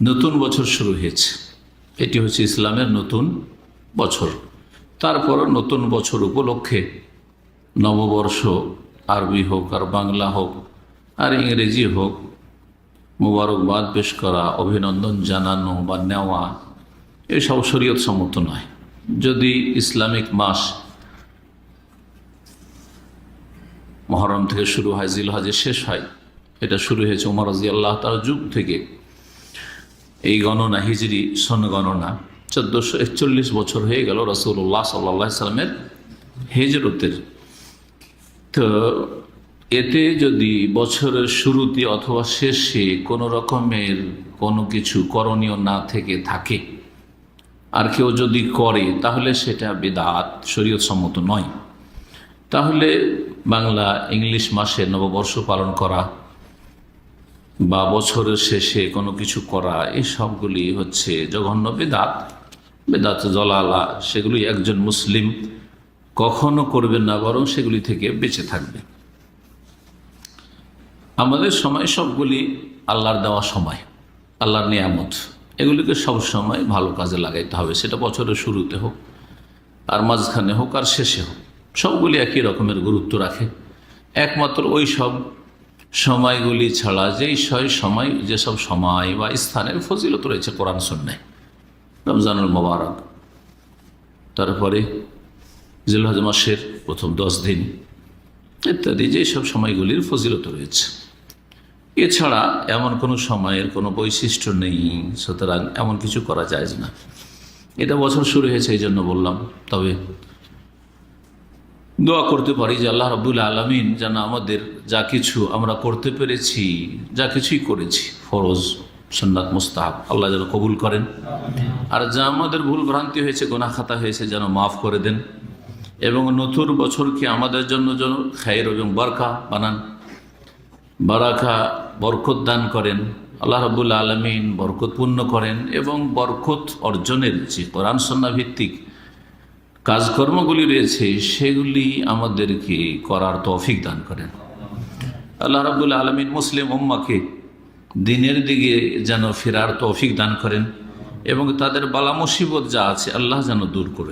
নতুন বছর শুরু হয়েছে। এটি হচ্ছে ইসলামের নতুন বছর। তারপর নতুন বছর উপলক্ষে নববর্ষ আরবি হোক আর বাংলা হোক আর ইংরেজি হোক মোবারকবাদ পেশ করা, অভিনন্দন জানানো বা নেওয়া, এসব শরীয়ত সম্মত নয়। যদি ইসলামিক মাস মহরম থেকে শুরু হয় জিলহাজে শেষ হয়, এটা শুরু হয়েছে উমর রাজি আল্লাহ তার যুগ থেকে। এই গণনা হিজড়ি সন গণনা চোদ্দোশো একচল্লিশ বছর হয়ে গেল রসুল্লাহ সাল্লা সাল্লামের হেজরতের। তো এতে যদি বছরের শুরুতে অথবা শেষে কোনো রকমের কোনো কিছু করণীয় না থেকে থাকে, আর কেউ যদি করে, তাহলে সেটা বেদাত, শরীয়ত সম্মত নয়। তাহলে বাংলা ইংলিশ মাসে নববর্ষ পালন করা বা বছরের শেষে কোনো কিছু করা, এই সবগুলি হচ্ছে জঘন্য বেদাত। বেদাত জলালা, সেগুলি একজন মুসলিম কখনো করবেন না, বরং সেগুলি থেকে বেঁচে থাকবে। আমাদের সময় সবগুলি আল্লাহর দেওয়া সময়, আল্লাহর নিয়ামত। এগুলিকে সব সময় ভালো কাজে লাগাইতে হবে, সেটা বছরের শুরুতে হোক, আর মাঝখানে হোক, আর শেষে হোক। সবগুলি একই রকমের গুরুত্ব রাখে। একমাত্র ওই সব সময়গুলি ছাড়া যেই ছয় সময় যেসব সময় বা স্থানের ফজিলত রয়েছে কোরআন সন্ন্যায় রমজানুল মোবারক। তারপরে জিলহজ মাসের প্রথম দশ দিন, ইত্যাদি যেসব সময়গুলির ফজিলত রয়েছে। এছাড়া এমন কোনো সময়ের কোনো বৈশিষ্ট্য নেই, সুতরাং এমন কিছু করা যায় না। এটা বছর শুরু হয়েছে এই জন্য বললাম। তবে দোয়া করতে পারি যে আল্লাহ রবুল আলমিন যেন আমাদের যা কিছু আমরা করতে পেরেছি, যা কিছুই করেছি, ফরজ সন্ন্যাত মুস্তাহাব, আল্লাহ যেন কবুল করেন। আর যা আমাদের ভুল ভ্রান্তি হয়েছে গোনা খাতা হয়েছে, যেন মাফ করে দেন। এবং নতুন বছরকে আমাদের জন্য যেন খায়ের এবং বরকা বানান। বারাকা বরকত দান করেন। আল্লাহ রবুল আলমিন বরকতপূর্ণ করেন এবং বরকত অর্জনের যে কোরআন সন্না ভিত্তিক কাজকর্মগুলি রয়েছে, সেগুলি আমাদেরকে করার তৌফিক দান করেন। আল্লাহ রাবুল আলমিন মুসলিম উম্মাকে দিনের দিকে যেন ফেরার তৌফিক দান করেন এবং তাদের বালা মুসিবত যা আছে আল্লাহ যেন দূর করে।